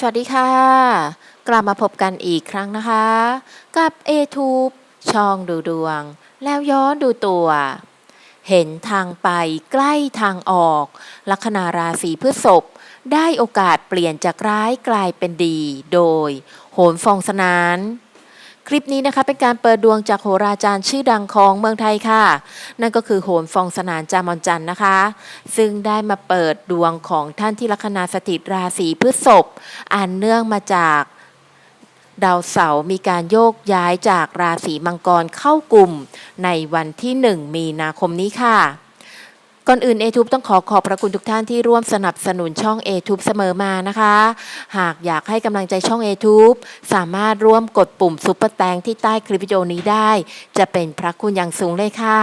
สวัสดีค่ะ กลับมาพบกันอีกครั้งนะคะ กับ a t u b e ช่องดูดวง แล้วย้อนดูตัว เห็นทางไปใกล้ทางออก ลัคนาราศีพฤษภได้โอกาสเปลี่ยนจากร้ายกลายเป็นดี โดย โหนฟองสนาน คลิปนี้นะคะเป็นการเปิดดวงจากโหราจารย์ชื่อดังของเมืองไทยค่ะ นั่นก็คือโหนฟองสนานจามอนจันนะคะ ซึ่งได้มาเปิดดวงของท่านที่ลัคนาสถิตราศีพฤษภอันเนื่องมาจากดาวเสาร์มีการโยกย้ายจากราศีมังกรเข้ากลุ่มในวันที่ 1 มีนาคมนี้ค่ะ ก่อนอื่น a t u b e ต้องขอขอบพระคุณทุกท่านที่ร่วมสนับสนุนช่อง a t u b e เสมอมานะคะ หากอยากให้กำลังใจช่อง a t u b e สามารถร่วมกดปุ่มซุปเปอร์แตงที่ใต้คลิปวิดีโอนี้ได้ จะเป็นพระคุณอย่างสูงเลยค่ะ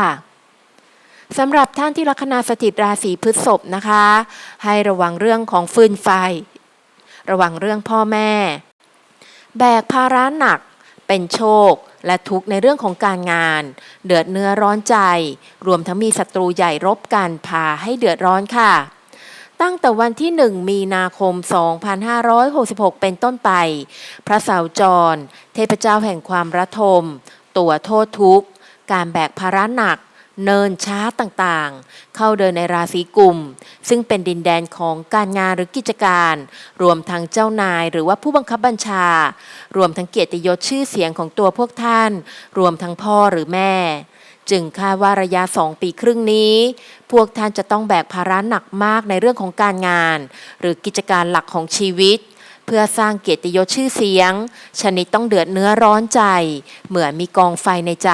สำหรับท่านที่ลัคนาสถิตราศีพฤษภนะคะ ให้ระวังเรื่องของฟืนไฟ ระวังเรื่องพ่อแม่ แบกภาระหนัก เป็นโชค และทุกข์ในเรื่องของการงาน เดือดเนื้อร้อนใจ รวมทั้งมีศัตรูใหญ่รบกันพาให้เดือดร้อนค่ะ ตั้งแต่วันที่ 1 มีนาคม 2566 เป็นต้นไป พระเสาจร เทพเจ้าแห่งความระทม ตัวโทษทุกข์ การแบกภาระหนัก เนินช้าต่างๆ เข้าเดินในราศีกุม ซึ่งเป็นดินแดนของการงานหรือกิจการ รวมทั้งเจ้านายหรือว่าผู้บังคับบัญชา รวมทั้งเกียรติยศชื่อเสียงของตัวพวกท่าน รวมทั้งพ่อหรือแม่ จึงคาดว่าระยะสองปีครึ่งนี้ พวกท่านจะต้องแบกภาระหนักมากในเรื่องของการงาน หรือกิจการหลักของชีวิตเพื่อสร้างเกียรติยศชื่อเสียง ชนิดต้องเดือดเนื้อร้อนใจ เหมือนมีกองไฟในใจ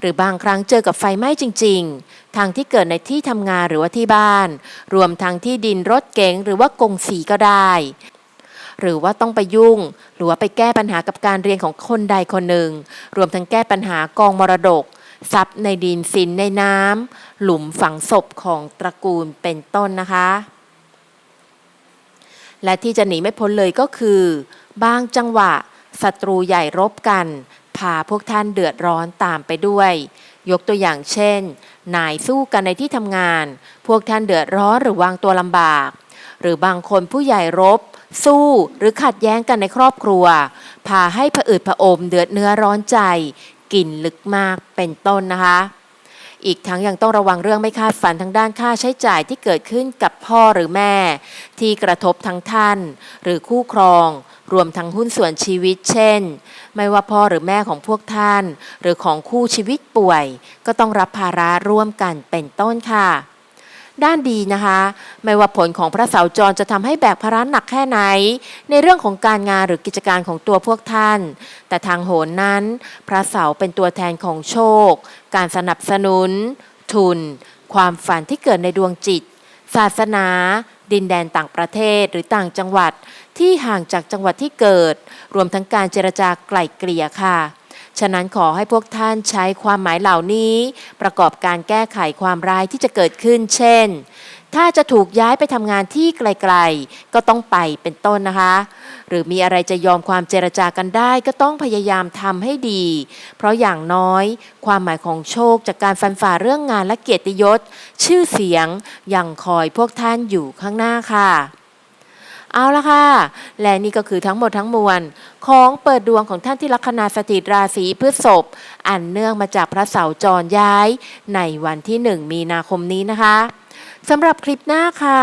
หรือบางครั้งเจอกับไฟไหม้จริง ๆ ทางที่เกิดในที่ทำงานหรือว่าที่บ้าน รวมทั้งที่ดินรถเก๋งหรือว่ากงสีก็ได้ หรือว่าต้องไปยุ่ง หรือว่าไปแก้ปัญหากับการเรียนของคนใดคนหนึ่ง รวมทั้งแก้ปัญหากองมรดกทรัพย์ในดินสินในน้ำหลุมฝังศพของตระกูลเป็นต้นนะคะ และที่จะหนีไม่พ้นเลยก็คือ บางจังหวะศัตรูใหญ่รบกัน พาพวกท่านเดือดร้อนตามไปด้วย ยกตัวอย่างเช่น นายสู้กันในที่ทำงาน พวกท่านเดือดร้อนหรือวางตัวลำบาก หรือบางคนผู้ใหญ่รบ สู้หรือขัดแย้งกันในครอบครัว พาให้ผะอืดผะอมเดือดเนื้อร้อนใจกลิ่นลึกมากเป็นต้นนะคะ อีกทั้งยังต้องระวังเรื่องไม่คาดฝันทางด้านค่าใช้จ่ายที่เกิดขึ้นกับพ่อหรือแม่ ที่กระทบทั้งท่าน หรือคู่ครอง รวมทั้งหุ้นส่วนชีวิต เช่น ไม่ว่าพ่อหรือแม่ของพวกท่าน หรือของคู่ชีวิตป่วย ก็ต้องรับภาระร่วมกันเป็นต้นค่ะ ด้านดีนะคะ ไม่ว่าผลของพระเสาจรจะทำให้แบกภาระหนักแค่ไหน ในเรื่องของการงานหรือกิจการของตัวพวกท่าน แต่ทางโหนนั้น พระเสาเป็นตัวแทนของโชค การสนับสนุน ทุน ความฝันที่เกิดในดวงจิต ศาสนา ดินแดนต่างประเทศหรือต่างจังหวัดที่ห่างจากจังหวัดที่เกิด รวมทั้งการเจรจาไกล่เกลี่ยค่ะ ฉะนั้นขอให้พวกท่านใช้ความหมายเหล่านี้ ประกอบการแก้ไขความร้ายที่จะเกิดขึ้น เช่น ถ้าจะถูกย้ายไปทำงานที่ไกลๆ ก็ต้องไปเป็นต้นนะคะ หรือมีอะไรจะยอมความเจรจากันได้ ก็ต้องพยายามทำให้ดี เพราะอย่างน้อย ความหมายของโชคจากการฟันฝ่าเรื่องงานและเกียรติยศ ชื่อเสียงยังคอยพวกท่านอยู่ข้างหน้าค่ะ เอาละค่ะ และนี่ก็คือทั้งหมดทั้งมวล ของเปิดดวงของท่านที่ลัคนาสถิตราศีพฤษภอันเนื่องมาจากพระเสาจรย้าย ในวันที่ 1 มีนาคมนี้นะคะสำหรับคลิปหน้าค่ะ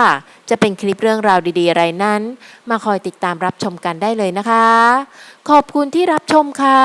จะเป็นคลิปเรื่องราวดีๆ อะไรนั้น มาคอยติดตามรับชมกันได้เลยนะคะ ขอบคุณที่รับชมค่ะ